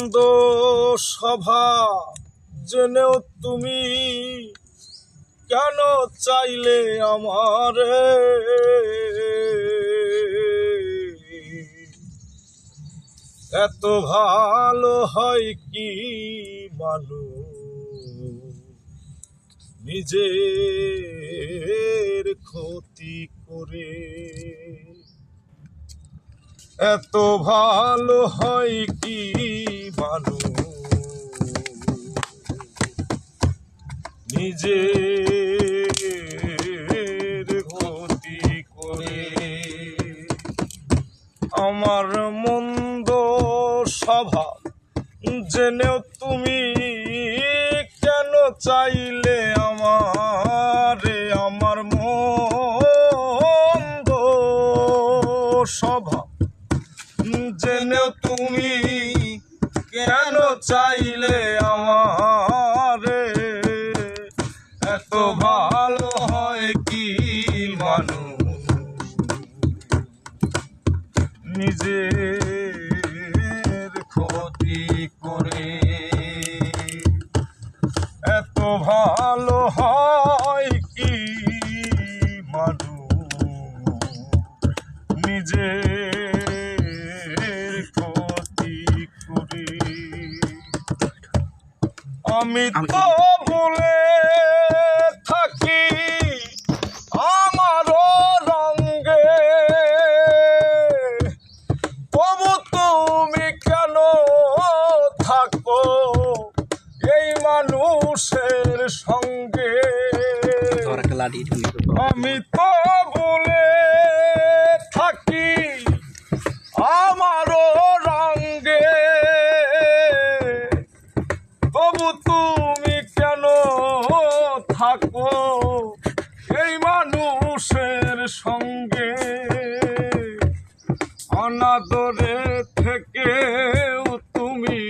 মন্দ সভা। জেনেও তুমি কেন চাইলে আমারে? এত ভালো হয় কি মানুষ? নিজের ক্ষতি করে এত ভালো হয় কি মানুষ? নিজের ক্ষতি করে আমার মন্দ স্বভাব জেনেও তুমি কেন চাইলে আমারে? আমার মন্দ স্বভাব জেনেও তুমি কেন চাইলে আমারে? এত ভালো হয় কি মানুষ? নিজের ক্ষতি করে এত ভালো হয় কি মানুষ? নিজের আমি তো বলে থাকি আমারও রঙ্গে তবু তুমি কেন থাকো এই মানুষের সঙ্গে? লাঠি আমি তো বলে তুমি কেন থাকো? এই মানুষের সঙ্গে অনাদরে থেকেও তুমি,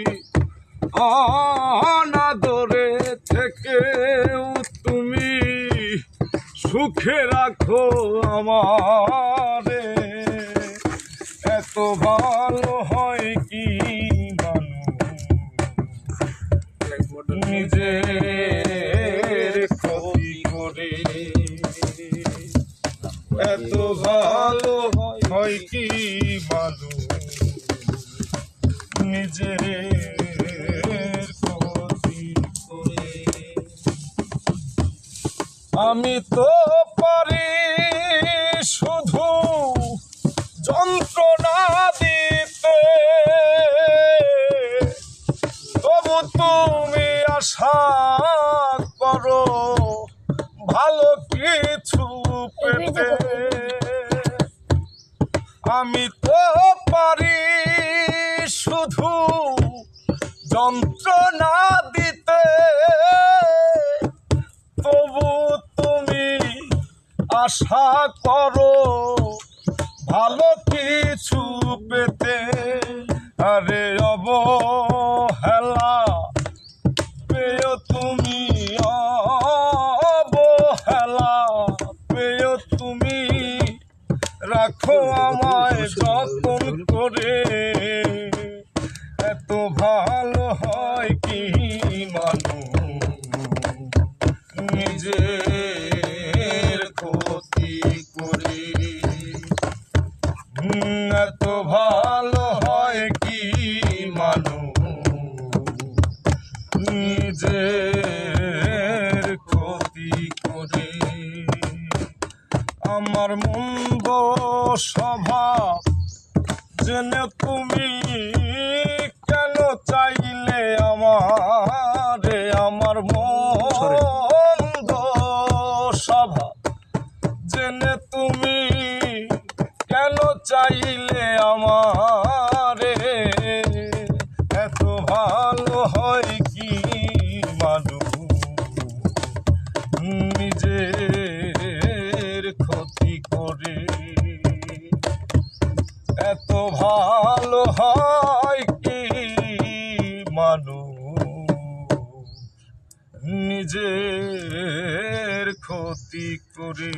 অনাদরে থেকেও তুমি সুখে রাখো আমারে। এত ভালো হয় কি মানুষ নিজের আমি তো পারি শুধু যন্ত্রণা দিতে। তবু তুমি আশা করো ভালো কিছু পেতে আমি তো পারি শুধু যন্ত্রণা দিতে। তবু তুমি আশা করো ভালো কিছু পেতে। আরে অবহেলা পেয় তুমি করে, এত ভালো হয় কি মানুষ নিজের ক্ষতি করে। এত ভালো হয় কি মানুষ নিজের ক্ষতি করে। আমার মন্দ স্বভাব জেনে তুমি কেন চাইলে আমার আমার মন্দ ভালো হয় কি মানুষ? নিজের ক্ষতি করে